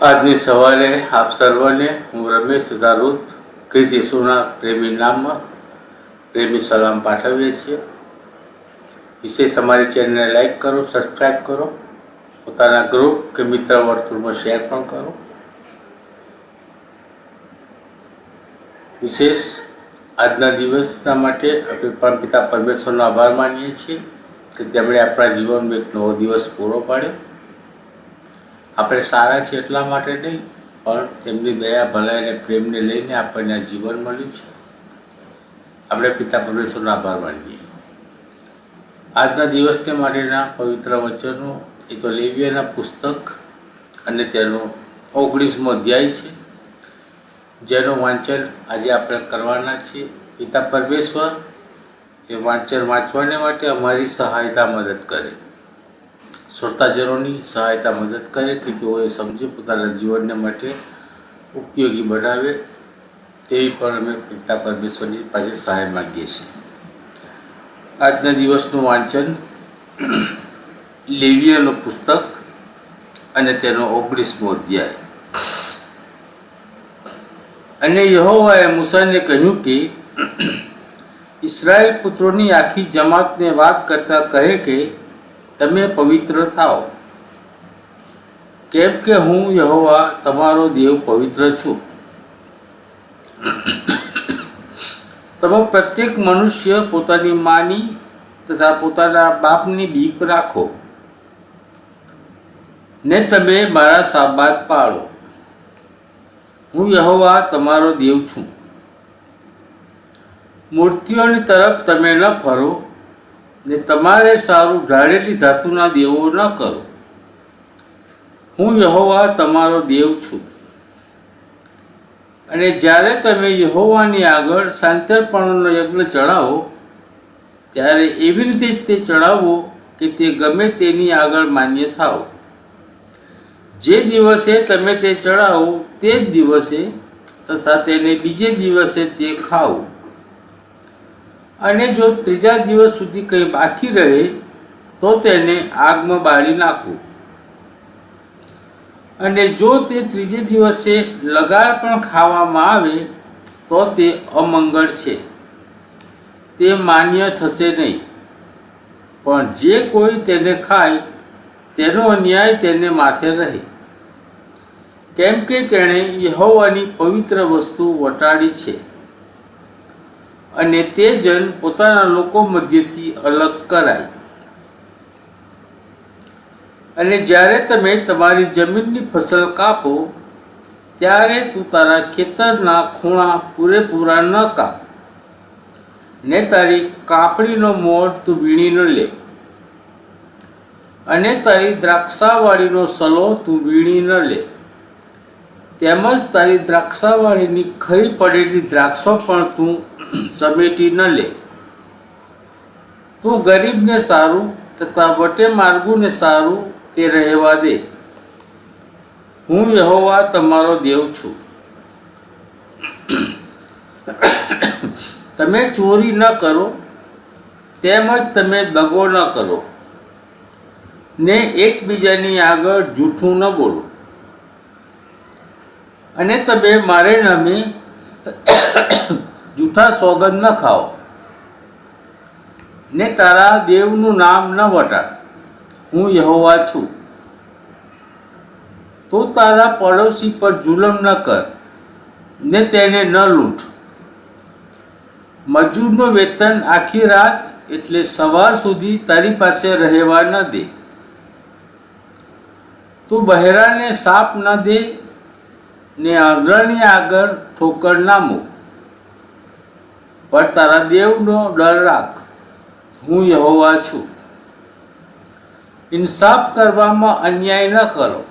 આજની સવારે આપ સર્વને હું રમેશ સુધારૂત ક્રિસ યશુના પ્રેમી નામમાં પ્રેમી સલામ પાઠવીએ છીએ. વિશેષ અમારી ચેનલને લાઈક કરો સબસ્ક્રાઈબ કરો, પોતાના ગ્રુપ કે મિત્ર વર્તુળમાં શેર પણ કરો. વિશેષ આજના દિવસના માટે આપણે પણ પિતા પરમેશ્વરનો આભાર માનીએ છીએ કે તેમણે આપણા જીવનમાં એક નવો દિવસ પૂરો પાડ્યો. આપણે સારા છીએ એટલા માટે નહીં, પણ તેમની દયા, ભલાઈ અને પ્રેમને લઈને આપણને આ જીવન મળ્યું છે. આપણે પિતા પરમેશ્વરનો આભાર માનીએ. આજના દિવસને માટેના પવિત્ર વચનો, એ તો લેવિયાના પુસ્તક અને તેનો ઓગણીસમો અધ્યાય છે. જેનું વાંચન આજે આપણે કરવાના છીએ. પિતા પરમેશ્વર, એ વાંચન વાંચવાને માટે અમારી સહાયતા મદદ કરે. શ્રોતાજનોની સહાયતા મદદ કરે કે તેઓ એ સમજે પોતાના જીવનને માટે ઉપયોગી બનાવે, તેવી પણ અમે પિતા પરમેશ્વરની પાસે સહાય માગીએ છીએ. આજના દિવસનું વાંચન લેવિયનું પુસ્તક અને તેનો ઓગણીસમો અધ્યાય. અને યહોવાએ મુસાને કહ્યું કે ઇસરાયેલ પુત્રોની આખી જમાતને વાત કરતા કહે કે તમે પવિત્ર થાઓ. કેમ કે હું યહોવા તમારો દેવ પવિત્ર છું. તમે પ્રત્યેક મનુષ્ય પોતાની માની તથા પોતાના બાપની બીક રાખો. ને તમે મારા સાબાદ પાળો. હું યહોવા તમારો દેવ છું. મૂર્તિઓની તરફ તમે ન ફરો. ને તમારે સારું ઢાળેલી ધાતુના દેવો ન કરો. હું યહોવા તમારો દેવ છું. અને જ્યારે તમે યહોવાની આગળ શાંતરપણનો યજ્ઞ ચડાવો ત્યારે એવી રીતે જ તે ચડાવો કે તે ગમે તેની આગળ માન્ય થાઓ. જે દિવસે તમે તે ચડાવો તે જ દિવસે તથા તેને બીજે દિવસે તે ખાઓ. અને જો ત્રીજા દિવસ સુધી કંઈ બાકી રહે, તો તેને આગમાં બાળી નાખવું. અને જો તે ત્રીજે દિવસે લગાડ પણ ખાવામાં આવે, તો તે અમંગળ છે. તે માન્ય થશે નહીં. પણ જે કોઈ તેને ખાય, તેનો અન્યાય તેને માથે રહે. કેમ કે તેણે યહોવાની પવિત્ર વસ્તુ વટાડી છે. અને તે જન પોતાના લોકો મધ્યથી અલગ કરાય. અને જ્યારે તમે તમારી જમીનની ફસલ કાપો, ત્યારે તું તારા ખેતરના ખૂણા પૂરેપૂરા ન કાપ. ને તારી કાપડીનો મોઢ તું વીણી ન લે. અને તારી દ્રાક્ષાવાળીનો સલો તું વીણી ન લે. તેમજ તારી દ્રાક્ષાવાળીની ખરી પડેલી દ્રાક્ષો પણ તું સમેટી ન લે. તું ગરીબને સારું તથા વટે માર્ગુને સારું તે રહેવા દે. હું યહોવા તમારો દેવ છું. તમે ચોરી ન કરો, તેમજ તમે દગો ન કરો. ને એકબીજાની આગળ જૂઠું ન બોલો. અને તમે મારે નામે જૂઠા સોગંદ ન ખાઓ. ને તારા દેવનું નામ ન વટાડ હું યહોવા છું. તો તારા પડોશી પર જુલમ ન કર, ને તેને ન લૂંટ. મજૂરનું વેતન આખી રાત એટલે સવાર સુધી તારી પાસે રહેવા ન દે. તું બહેરાને સાપ ન દે, ને આંધળાની આગળ ઠોકર ના મૂક. પણ તારા દેવનો ડર રાખ. હું યહોવા છું. ઇન્સાફ કરવામાં અન્યાય ન કરો.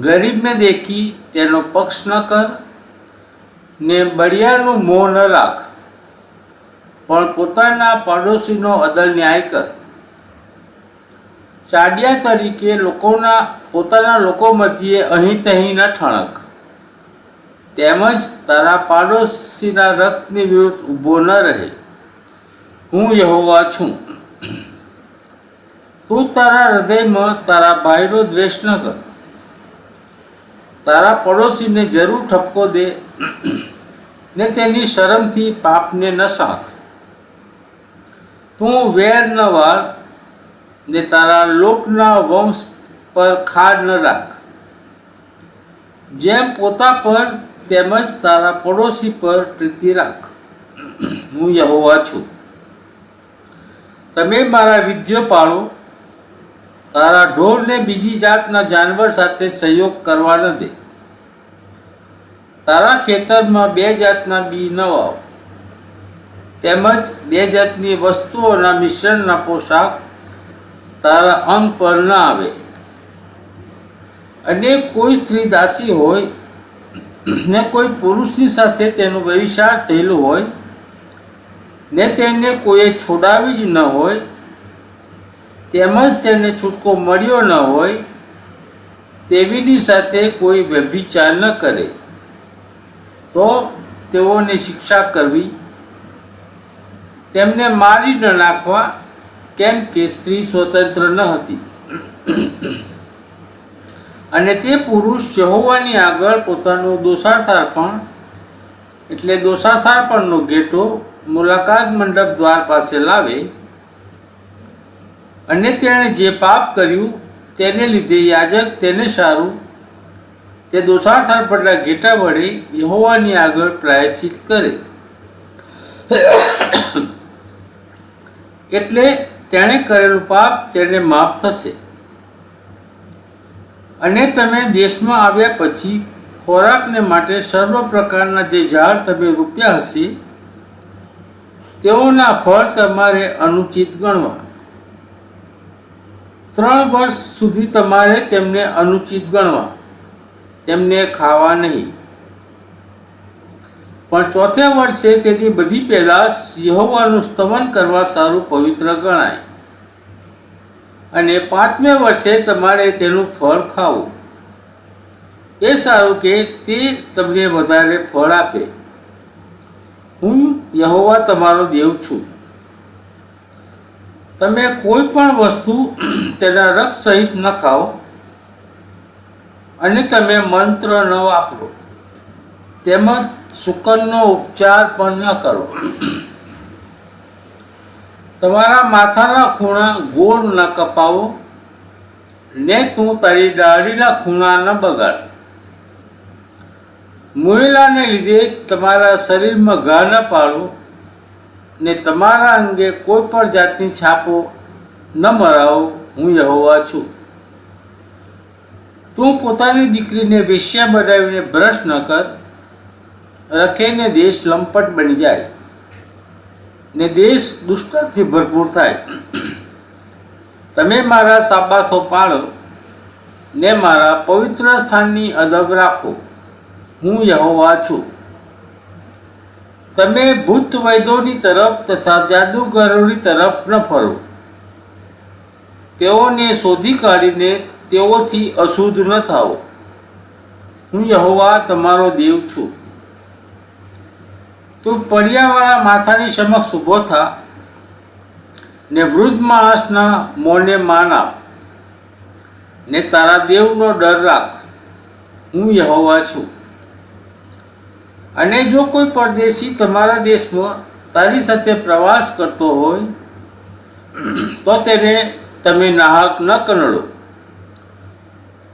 ગરીબને દેખી તેનો પક્ષ ન કર ને બળિયાનું મોં ન રાખ. પણ પોતાના પડોશીનો અદલ ન્યાય કર. ચાડિયા તરીકે લોકોના, પોતાના લોકો મધ્યે અહીં તહીં ન ઠણક. તેમજ તારા પાડોશીના રક્તની વિરુદ્ધ ઊભો ન રહે. હું યહોવા છું. તું તારા હૃદયમાં તારા ભાઈનો દ્વેષ ન કર. તારા પડોશીને જરૂર ઠપકો દે ને તેની શરમથી પાપને ન સાંખ. તું વેર ન વાર ને તારા લોકના વંશ પર ખાડ ન રાખ. જેમ પોતા પર તેમજ તારા પડોશી પર પ્રીતિ રાખ. હું યહોવા છું. તમે મારા વિધ્ય પાળો. તારા ઢોરને બીજી જાતના જાનવર સાથે સહયોગ કરવા ન દે. તારા ખેતરમાં બે જાતના બી ન વાવ. તેમજ બે જાતની વસ્તુઓના મિશ્રણના પોશાક તારા અંગ પર ન આવે. અને કોઈ સ્ત્રી દાસી હોય ને કોઈ પુરુષની સાથે તેનો વ્યવિચાર થયેલો હોય, ને તેને કોઈએ છોડાવી જ ન હોય તેમજ તેને છૂટકો મળ્યો ન હોય, તેવીની સાથે કોઈ વ્યભિચાર ન કરે. તો તેઓને શિક્ષા કરવી, તેમને મારી ન નાખવા, કેમ કે સ્ત્રી સ્વતંત્ર ન હતી. અને તે પુરુષ યહોવાની આગળ પોતાનો દોષાર્થાર્પણ, એટલે દોષાર્થાર્પણનો ગેટો મુલાકાત મંડપ દ્વાર પાસે લાવે અને તેણે જે પાપ કર્યું તેને લીધે યાજક તેને સારું. તે દોષાર્થાર્પણના ઘેટા વડે યહોવાની આગળ પ્રાયશ્ચિત કરે. એટલે તેણે કરેલું પાપ તેને માફ થશે. અને તમે દેશમાં આવ્યા પછી ખોરાકને માટે સર્વ પ્રકારના જે ઝાડ તમે રૂપ્યા હશે, તેઓના ફળ તમારે અનુચિત ગણવા. ત્રણ વર્ષ સુધી તમારે તેમને અનુચિત ગણવા. તેમને ખાવા નહીં. પણ ચોથે વર્ષે તેની બધી પેદાશ યહોવાનું સ્તવન કરવા સારું પવિત્ર ગણાય. અને પાંચમે વર્ષે તમારે તેનું ફળ ખાવું. એ સારું કે તે તમને વધારે ફળ આપે. હું યહોવા તમારો દેવ છું. તમે કોઈ પણ વસ્તુ તેના રક્ત સહિત ન ખાઓ અને તમે મંત્ર ન વાપરો. તેમજ શુકનનો ઉપચાર પણ ન કરો. તમારા માથાના ખૂણા ગોળ ન કપાવો, ને તું તારી દાઢીના ખૂણા ન બગાડ. મુવેલાને લીધે તમારા શરીરમાં ઘા ન પાડો, ને તમારા અંગે કોઈ પણ જાતની છાપો ન મરાવો, હું યહોવા છું. તું પોતાની દીકરીને વેશ્યા બનાવીને બ્રશ ન કર, રખેને દેશ લંપટ બની જાય. ને દેશ દુષ્ટથી ભરપૂર થાય. તમે મારા સાબાથો પાળો ને મારા પવિત્ર સ્થાનની અદબ રાખો. હું યહોવા છું. તમે ભૂત વૈદોની તરફ તથા જાદુગરોની તરફ ન ફરો. તેઓને શોધી કાઢીને તેઓથી અશુદ્ધ ન થાઓ. હું યહોવા તમારો દેવ છું. તું પડિયાવાળા માથાની સમક્ષ ઊભો થા ને વૃદ્ધ માણસના મોને માન આપ ને તારા દેવનો ડર રાખ. હું યહોવા છું. અને જો કોઈ પરદેશી તમારા દેશમાં તારી સાથે પ્રવાસ કરતો હોય, તો તેને તમે નાહક ન કનડો.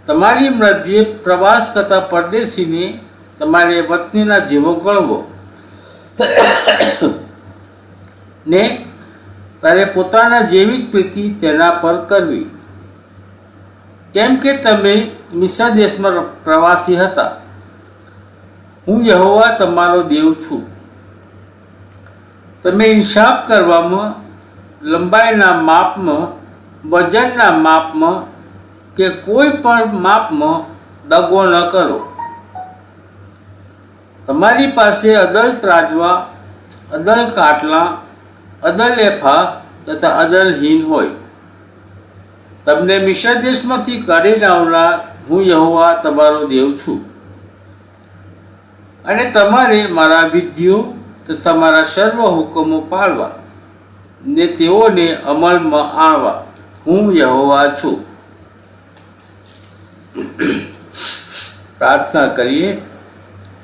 તમારી મધ્યે પ્રવાસ કરતા પરદેશીને તમારે વતનીના જીવો ગણવો. ને તારે પોતાના જેવી જ પ્રીતિ તેના પર કરવી. કેમ કે તમે મિશ્ર દેશમાં પ્રવાસી હતા. હું યહોવા તમારો દેવ છું. તમે ઇન્સાફ કરવામાં, લંબાઈના માપમાં, વજનના માપમાં કે કોઈ પણ માપમાં દગો ન કરો. તમારી પાસે અદલ ત્રાજવા, અદલ કાટલા, અદલ એફા તથા અદલહીન હોય. તમને મિશ્ર દેશમાંથી કાઢી લાવનાર હું યહોવા તમારો દેવ છું. અને તમારે મારા વિધિઓ તથા મારા સર્વ હુકમો પાળવા ને તેઓને અમલમાં આણવા હું યહોવા છું. પ્રાર્થના કરીએ.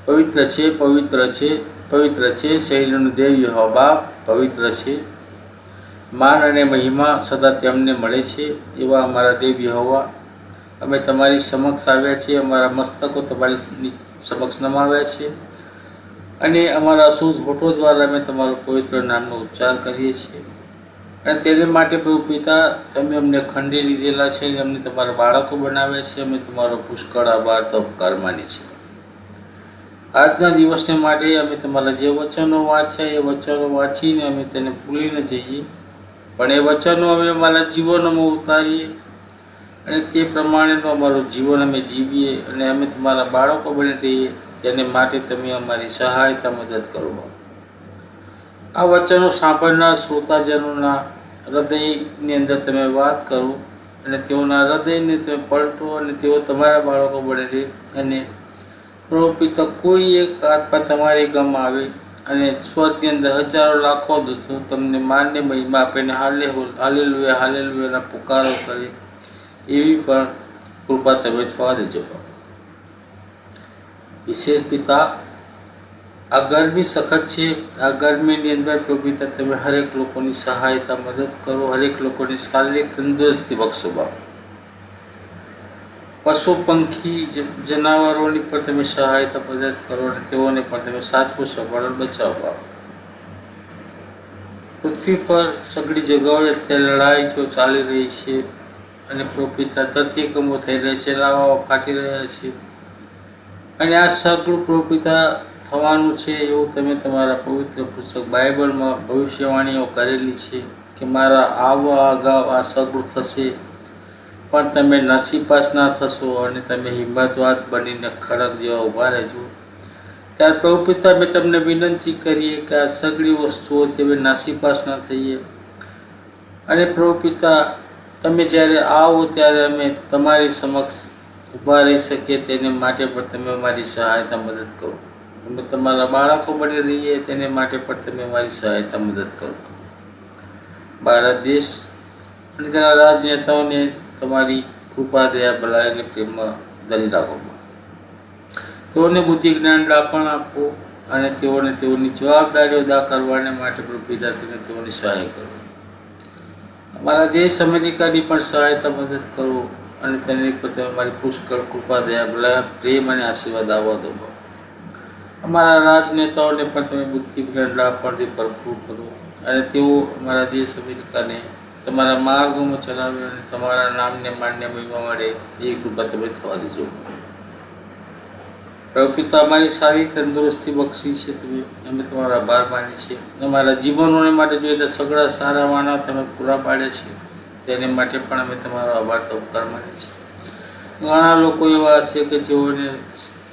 પવિત્ર છે પવિત્ર છે પવિત્ર છે, શૈલનું દેવ યહોવા બાપ, પવિત્ર છે. માન અને મહિમા સદા તેમને મળે છે, એવા અમારા દેવ હોવા. અમે તમારી સમક્ષ આવ્યા છીએ, અમારા મસ્તકો તમારી સમક્ષ નમાવ્યા છે. અને અમારા શુદ્ધ હોઠો દ્વારા અમે તમારું પવિત્ર નામનો ઉચ્ચાર કરીએ છીએ. અને તેને માટે પ્રભુ પિતા, તમે અમને ખંડી લીધેલા છે અને અમને તમારા બાળકો બનાવ્યા છે, અમે તમારો પુષ્કળ આભાર તો ઉપકાર માની છે આજના દિવસને માટે અમે તમારા જે વચનો વાંચ્યા એ વચનો વાંચીને અમે તેને ભૂલીને જઈએ. પણ એ વચનો અમે અમારા જીવનમાં ઉતારીએ અને તે પ્રમાણેનું અમારું જીવન અમે જીવીએ અને અમે તમારા બાળકો બની રહીએ, તેને માટે તમે અમારી સહાયતા મદદ કરો. આ વચનો સાંભળનાર શ્રોતાજનોના હૃદયની અંદર તમે વાત કરો અને તેઓના હૃદયને તમે પલટો અને તેઓ તમારા બાળકો બને રહે અને પ્રભુ તો કોઈ એક આત્મા તમારી ગમ આવે અને સ્વર્ગની અંદર હજારો લાખો દોસ્તો તમને માન્ય મહિમા આપીને હાલે હાલેલુયા, હાલેલુયાના પુકારો કરે. એવી પણ કૃપા તમે થવા દેજો વિશેષ પિતા, આ ગરમી સખત છે. આ ગરમીની અંદર પ્રભુતા તમે હરેક લોકોની સહાયતા, મદદ કરો. હરેક લોકોની શારીરિક તંદુરસ્તી બક્ષો બાપ. પશુ પંખી જનાવરોની પણ તમે સહાયતા મદદ કરો અને તેઓને પણ તમે સાચવું સંભાળો બચાવવા પૃથ્વી પર સગળી જગાઓએ અત્યારે લડાઈ જો ચાલી રહી છે અને પ્રોપિતા ધરતીકંબો થઈ રહ્યા છે, લાવાઓ ફાટી રહ્યા છે અને આ સગડું પ્રોપિતા થવાનું છે એવું તમે તમારા પવિત્ર પુસ્તક બાઇબલમાં ભવિષ્યવાણીઓ કરેલી છે કે મારા આવવા અગાઉ આ સગડું થશે પણ તમે નસીપાસ ના થશો અને તમે હિંમતવાદ બનીને ખડક જેવા ઊભા રહેજો. ત્યારે પ્રભુ પિતા, અમે તમને વિનંતી કરીએ કે આ સગળી વસ્તુઓથી અમે નાસીપાસ ન થઈએ. અને પ્રભુ પિતા, તમે જ્યારે આવો ત્યારે અમે તમારી સમક્ષ ઊભા રહી શકીએ તેને માટે પણ તમે અમારી સહાયતા મદદ કરો. અમે તમારા બાળકો બની રહીએ તેને માટે પણ તમે અમારી સહાયતા મદદ કરો. ભારત દેશ અને તેના રાજનેતાઓને તમારી કૃપા, દયા ભલાઈ અને પ્રેમમાં ધરી રાખો. તેઓને બુદ્ધિ જ્ઞાન દાપણ આપો અને તેઓને તેઓની જવાબદારીઓ અદા કરવાને માટે પણ પિતા તમે તેઓની સહાય કરો. અમારા દેશ અમેરિકાની પણ સહાયતા મદદ કરો અને તેની પર તમે મારી પુષ્કળ કૃપા, દયા, ભલા, પ્રેમ અને આશીર્વાદ આવવા દો અમારા રાજનેતાઓને પણ તમે બુદ્ધિ જ્ઞાન પરથી ભરપૂર કરો અને તેઓ અમારા દેશ અમેરિકાને તમારા માર્ગોમાં ચલાવ્યો અને તમારા નામને માન્ય મહિમા મળે એ કૃપા તમે થવા દેજો. પ્રભુ અમારી સારી તંદુરસ્તી બક્ષી છે તમે. અમે તમારા આભાર માની છે અમારા જીવનોને માટે જોઈએ તો સગળા સારા માનવ તમે પૂરા પાડે છે. તેને માટે પણ અમે તમારો આભાર તો ઉપકાર માનીએ છીએ. ઘણા લોકો એવા હશે કે જેઓને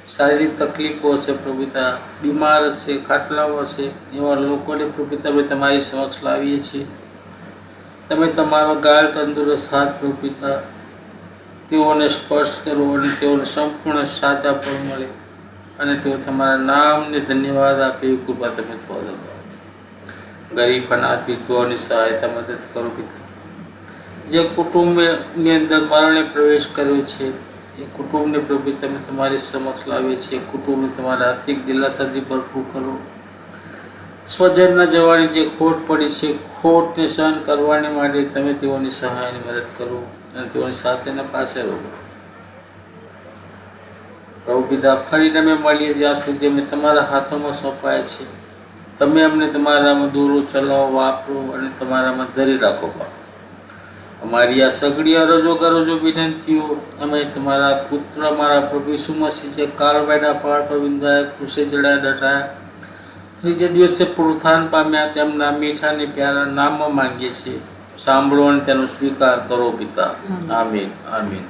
શારીરિક તકલીફો હશે પ્રભુતા બીમાર હશે, ખાટલાઓ હશે, એવા લોકોને પ્રભુતા અમે તમારી સમક્ષ લાવીએ છીએ. તમે તમારો ગાળ તંદુરસ્ત હાથ પ્રભુતા તેઓને સ્પર્શ કરો અને તેઓને સંપૂર્ણ સાચા પણ મળે અને તેઓ તમારા નામને ધન્યવાદ આપે એવી કૃપા તમે થવા દો ગરીબ અનાથ વિધવાઓની સહાયતા મદદ કરો પિતા. જે કુટુંબની અંદર મરણે પ્રવેશ કર્યો છે, એ કુટુંબને પ્રભુ તમે તમારી સમક્ષ લાવીએ છીએ. કુટુંબને તમારા આત્મિક દિલાસાથી ભરપૂર કરો. સ્વજનના જવાની જે ખોટ પડી છે, ખોટને સહન કરવાની માટે તમે તેઓની સહાયની મદદ કરો અને તેઓની સાથેના પાસે રહો. પ્રભુ પિતા ફરીને અમે મળીએ ત્યાં સુધી અમે તમારા હાથોમાં સોંપાયા છે. તમે અમને તમારામાં દોરો ચલાવો, વાપરો અને તમારામાં ધરી રાખો અમારી આ સગડી અરજો કરજો વિનંતીઓ, અમે તમારા પુત્ર, મારા પ્રભુ સુમસી છે કાળબાઈના પહાડ પર વિંદાયા કૃષે જડાયા, ડટાયા ત્રીજે દિવસે પુરુથાન પામ્યા તેમના મીઠા ને પ્યારા નામમાં માંગીએ છીએ. સાંભળો અને તેનો સ્વીકાર કરો પિતા. આમીન આમીન.